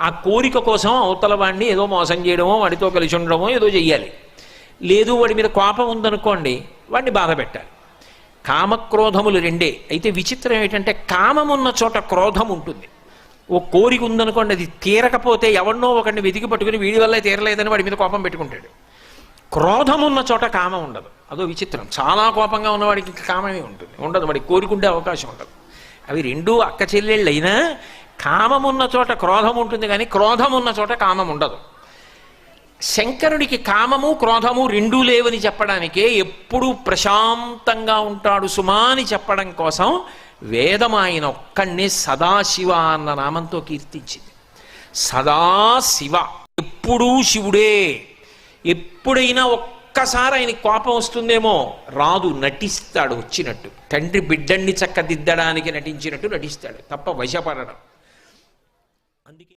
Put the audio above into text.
ఆ కోరిక కోసం అవతల వాడిని ఏదో మోసం చేయడమో వాడితో కలిసి ఉండడమో ఏదో చెయ్యాలి. లేదు వాడి మీద కోపం ఉందనుకోండి వాడిని బాధ పెట్టాలి. కామక్రోధములు రెండే. అయితే విచిత్రం ఏంటంటే కామం ఉన్న చోట క్రోధం ఉంటుంది. ఓ కోరిక ఉందనుకోండి అది తీరకపోతే ఎవరినో ఒకరిని వెతికి పట్టుకుని వీడి వల్ల తీరలేదని వాడి మీద కోపం పెట్టుకుంటాడు. క్రోధం ఉన్న చోట కామం ఉండదు. అదో విచిత్రం. చాలా కోపంగా ఉన్నవాడికి కామమే ఉంటుంది. ఉండదు. వాడికి కోరికుండే అవకాశం ఉండదు. అవి రెండూ అక్క చెల్లెళ్ళైనా కామమున్న కామం ఉన్న చోట క్రోధం ఉంటుంది కానీ క్రోధం ఉన్న చోట కామం ఉండదు శంకరుడికి కామము క్రోధము రెండూ లేవని చెప్పడానికే ఎప్పుడూ ప్రశాంతంగా ఉంటాడు సుమా అని చెప్పడం కోసం వేదం ఆయన ఒక్కడిని సదాశివ అన్న నామంతో కీర్తించింది. సదాశివ ఎప్పుడూ శివుడే. ఎప్పుడైనా ఒక్కసారి ఆయన కోపం వస్తుందేమో రాదు నటిస్తాడు వచ్చినట్టు. తండ్రి బిడ్డన్ని చక్కదిద్దడానికి నటించినట్టు నటిస్తాడు తప్ప వశపడడం. అందుకే